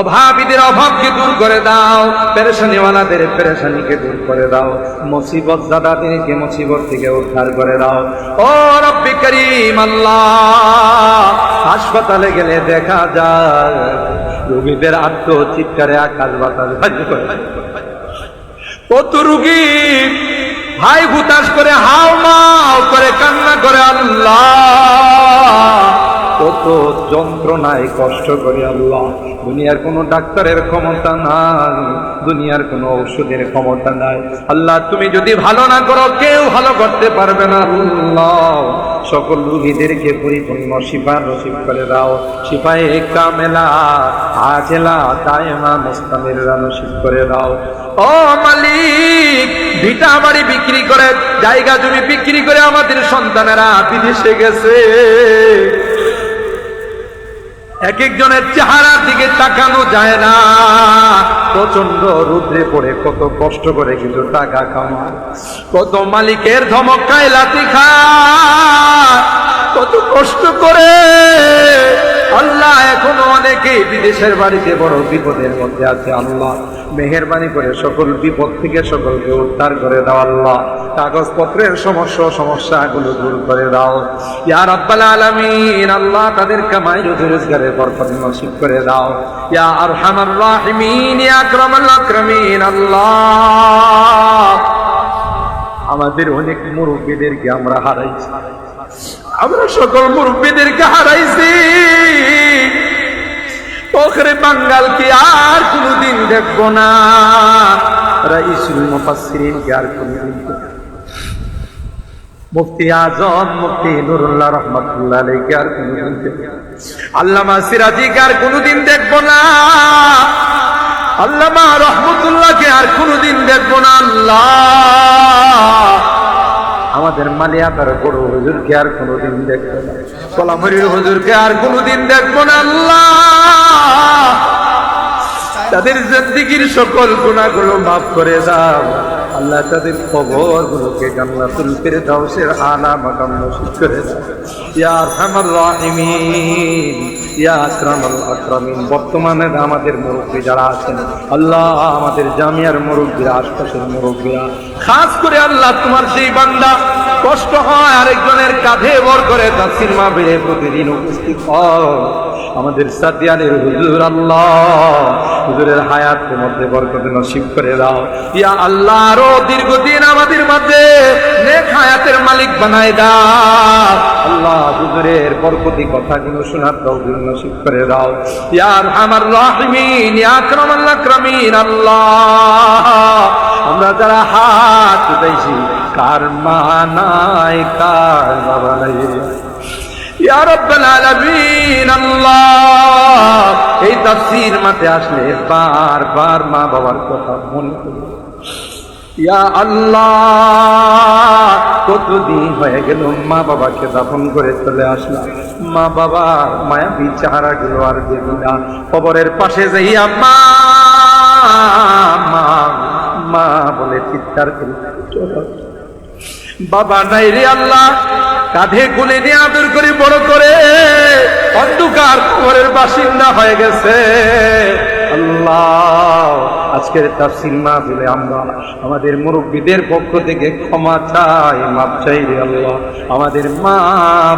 অভাবীদের অভাবকে দূর করে দাও, পেরেশানিওয়ালাদের পেরেশানিকে দূর করে দাও, মুসিবত জাদাদেরকে মুসিবত থেকে উদ্ধার করে দাও। ও রব্বি করিম আল্লাহ, হাসপাতালে গেলে দেখা যায়, রোগীদের আত্মচিৎকারে আকাশ বাতাস কত রুগী হাই হুতাশ করে হাও মাও করে কান্না করে আল্লাহ। কত যন্ত্রণায় কষ্ট করে আল্লাহ। দুনিয়ার কোনো ডাক্তারের ক্ষমতা নাই, দুনিয়ার কোনো ঔষধের ক্ষমতা নাই। আল্লাহ, তুমি যদি ভালো না করো, কেউ ভালো করতে পারবে না। আল্লাহ, সকল রুগীদেরকে পরিপূর্ণ শিফা নসিব করে দাও। শিফায়ে কামেলা, আজেলা, দায়মা, মুস্তামিররা নসিব করে দাও। ও মালিক, ভিটা বাড়ি বিক্রি করে, জায়গা জমি বিক্রি করে আমাদের সন্তানেরা বিদেশে গেছে। এক একজনের চেহারার দিকে তাকানো যায় না। প্রচণ্ড রুদ্রে পড়ে, কত কষ্ট করে কিন্তু টাকা কামায়। কত মালিকের ধমকায় লাতি খা কত কষ্ট করে আল্লাহ এখনও অনেকে বিদেশের বাড়িতে বড় বিপদের মধ্যে আছে, আল্লাহ। মেহরবানি করে সকল বিপদ থেকে সকলকে উদ্ধার করে দাও, আল্লাহ। কাগজপত্রের সমস্যা সমস্যাগুলো দূর করে দাও। ইয়া রাব্বাল আলামিন, আল্লাহ তাদের কামাই রুজি রোজগারের বরকত নসিব করে দাও। ইয়া আরহামার রাহিমিন, ইয়া আকরামাল আকরামিন, আল্লাহ। আমাদের অনেক মুরব্বীদেরকে আমরা হারাইছি। আমরা সকল মুরব্বীদেরকে হারাইছি। ওখরে বাঙ্গালকে আর কোনোদিন দেখব না। রাইসুল মুফাসসিরিনকে আর কোনোদিন মুফতি আজম, মুফতি নুরুল্লাহ রহমতুল্লাহ আলাইকে আর কোনোদিন। আল্লামা সিরাজিকে আর কোনোদিন দেখব না। আল্লামা রহমতুল্লাহকে আর কোনোদিন দেখব না। আল্লাহ। আমাদের মালিয়াতার বড় হুজুরকে আর কোনোদিন দেখব না। কলামরির হুজুরকে আর কোনোদিন দেখব না আল্লাহ। তাদের জিন্দিগির সকল গুণাগুলো মাফ করে দাও। আল্লাহ তাদের খবর গুলোকে জান্নাতুল ফেরদাউসের আলা মাকাম নসিব করে ইয়া আরহামার রাহিমিন, ইয়া আকরামাল আকরামিন, বর্তমানে আমাদের মুরব্বী যারা আছেন, আল্লাহ আমাদের জামিয়ার মুরব্বীরা, আশপাশের মুরব্বীরা, খাস করে আল্লাহ তোমার সেই বান্দা, কষ্ট হয় আরেকজনের কাঁধে ভর করে তার সিনেমা বেড়ে প্রতিদিন উপস্থিত হয়। আমাদের সাদিয়ানের হুজুর আল্লাহ। হুজুরের হায়াতের মধ্যে বরকত নসিব করে দাও। ইয়া আল্লাহ, আরও দীর্ঘদিন আমাদের মাঝে নেক হায়াতের মালিক বানায় দাও। আল্লাহ, হুজুরের বরকতি কথাগুলো শোনার তৌফিক নসিব করে দাও। ইয়ার আমার রাহিমিন, ইয়া আকরামাল আকরামিন, আল্লাহ। আমরা যারা হাত উঠাইছি, কার মা নাই কার বাবা এই তাফসীর মাঠে আসলে বারবার মা বাবার কথা মনে করি। ইয়া আল্লাহ, কতদিন হয়ে গেল মা বাবাকে দাফন করে চলে আসলাম। মা বাবার মায়াবী চেহারা গুলো আর দেখি না। কবরের পাশে যাইয়া মা মা বলে চিৎকার করে। বাবা নাই রে আল্লাহ। কাঁধে কুলে নিয়ে আদর করে বড় করে অন্ধকার খবরের বাসিন্দা হয়ে গেছে। আল্লাহ। আজকের তাফসির না দিলে আমরা আমাদের মুরব্বীদের পক্ষ থেকে ক্ষমা চাই মাপ চাই রে আল্লাহ। আমাদের মা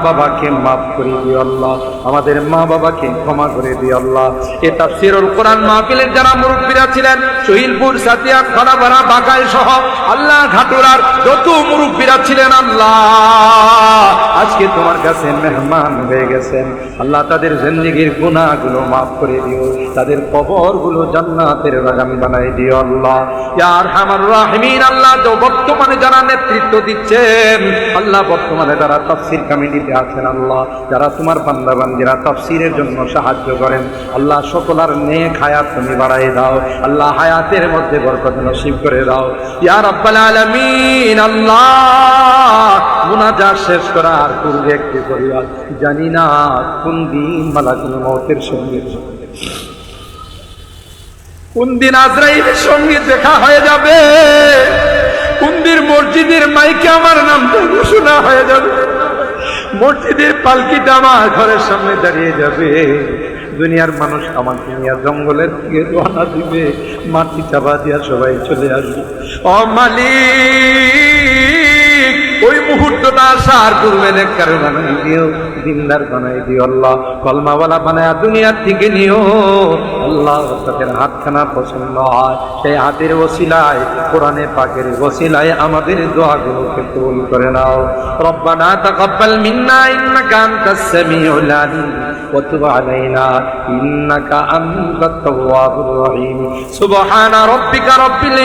বাবাকে মাফ করে দিও আল্লাহ। আমাদের মা বাবাকে ক্ষমা করে দিও আল্লাহ। এ তাফসিরুল কোরআন মাহফিলের যারা মুরব্বীরা ছিলেন, শহীদপুর, সাতিয়া, খানাপাড়া বাগাই সহ আল্লাহ ঘাটুরার যত মুরব্বীরা ছিলেন, আল্লাহ আজকে তোমার কাছে মেহমান হয়ে গেছেন। আল্লাহ তাদের জিন্দিগির গুনাহগুলো মাফ করে দিও। তাদের কবরগুলো জান্নাতের বাগান বানাই দিও আল্লাহ। ইয়ার হামার রাহিমিন, আল্লাহ তো বর্তমানে যারা নেতৃত্ব দিচ্ছেন, আল্লাহ বর্তমানে যারা তাফসির কমিটিতে আছেন আল্লাহ, যারা তোমার বান্দাবান্দিরা তাফসিরের জন্য সাহায্য করেন, আল্লাহ সকলার নেক হায়াত তুমি বাড়াই দাও। আল্লাহ হায়াতের মধ্যে বরকত নসিব করে দাও। ইয়া রাব্বাল আলামিন, আল্লাহ মুনাজাত শেষ করার পূর্বে একটি পরিবার জানি না কোন দিন মালাকুল মৌতের সঙ্গে। কোন দিন আজরাইলের সঙ্গে দেখা হয়ে যাবে, কোন দিন মসজিদের মাইকে আমার নামটা ঘোষণা হয়ে যাবে, মসজিদের পালকিটা আমার ঘরের সামনে দাঁড়িয়ে যাবে। দুনিয়ার মানুষ আমাকে নিয়ে জঙ্গলের দিকে রওনা দিবে, মাটি চাপা দিয়া সবাই চলে আসবে। ও মালিক ওই মুহূর্তটা আসার পূর্বে নেককারে বানাই দিও দিনদার বানাই দিও আল্লাহ, কলমাওয়ালা বানায় দুনিয়ার থেকে নিও। আল্লাহ তাদের হাতখানা পছন্দ হয়, সেই হাতের ওসিলায়, কোরআনে পাকের ওসিলায় আমাদের দোয়াগুলোকে কবুল করে নাও। রব্বানা তাকাব্বাল মিন্না আনতাস আলিম, ওয়া তুব আলাইনা আনতাত তাওয়াবুর রহিম। সুবহানা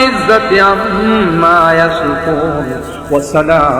ইজ্জাতি আম্মা ইয়াসিফুন, ওয়া সালাম